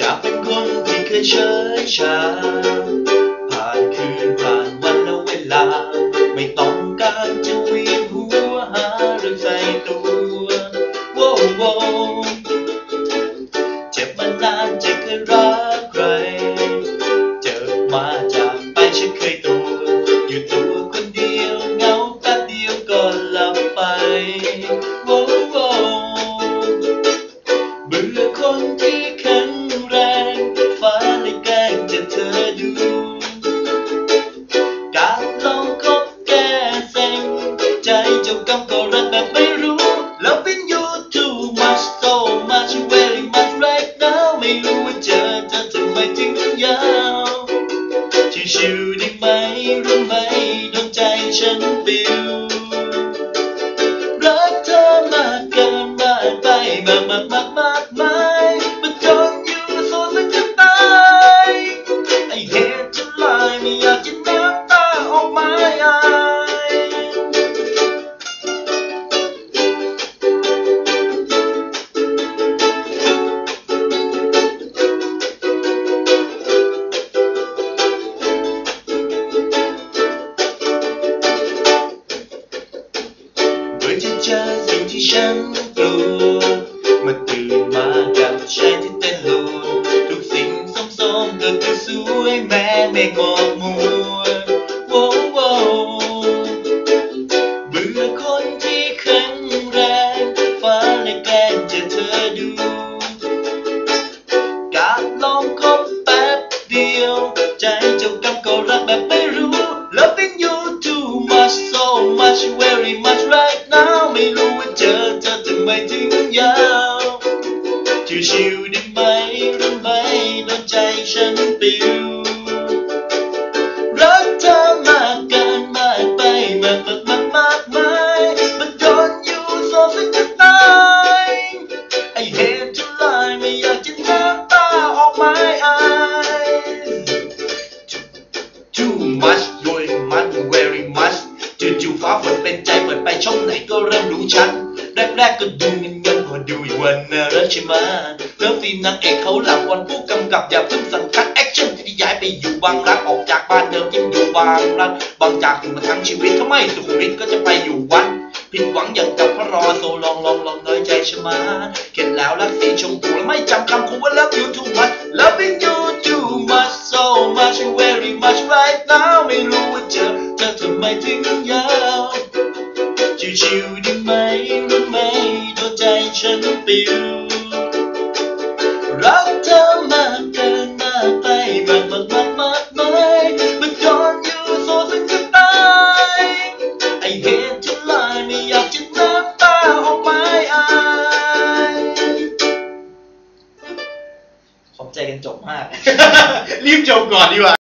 จากเป็นคนที่เคยเฉยชา ผ่านคืนผ่านวันและเวลา ไม่ต้องการจะวีนหัวหาเรื่องใส่ตัวโว้โวเจ็บมานานจะเคยรักใคร เจอมาจากไปฉันเคยต ฉันปิวรักเธอมากเกินมากไปมากมากมากมาก ที่ฉันกลัวมื่อตื่นมากับชายที่เต้นรัวทุกสิ่งส้มๆก็ดูสวยแม้เมฆหมอกมัวโว้โวเบื่อคนที่แข็งแรงฟ้าและแกล้งจะเธอดูการลองคบแป๊บเดียว ใจเจ้ากรรมก็รักแบบไม่รู้ Loving you too much so much very much ชิวๆได้ไหมรู้ไหมโดนใจฉันปิวรักเธอมากเกินมากไปมากมากมากมากมายมันโดนอยู่โซสักจะตายไอเหตุจะลายไม่อยากจะน้ำตาออกมาอ Too much very much very much จู่ๆฟ้าฝนเป็นใจเปิดไปช่องไหนก็เริ่มรู้ชัดแรกๆก็ดูเงิน วันน่ารักใช่ไหมเริ่มซีนนางเอกเขาหลับวันผู้กำกับอย่าเพิ่งสั่งคัดแอคชั่นที่ย้ายไปอยู่บางรักออกจากบ้านเดิมที่อยู่บางรักบางจากอยู่มาทั้งชีวิตถ้าไม่สุขุมวิทก็จะไปอยู่วัดผิดหวังอย่างกับพระรอโซลองลองลองน้อยใจใช่ไหมเข็ดแล้วรักสีชมพูและไม่จำคำครูว่า love you too much loving you too much so much very much right now ไม่รู้ว่าเจอเธอทำไมถึงยาวชิวๆได้ไหมรู้ไหม ปิวรักเธอมากเกินมากไปมากมากมากมากมายมันโดนอยู่โซสักจะตายไอเหตุที่ลายไม่อยากจะน้ำตาออกมาอายขอบใจกันจบมาก รีบจบก่อนดีกว่า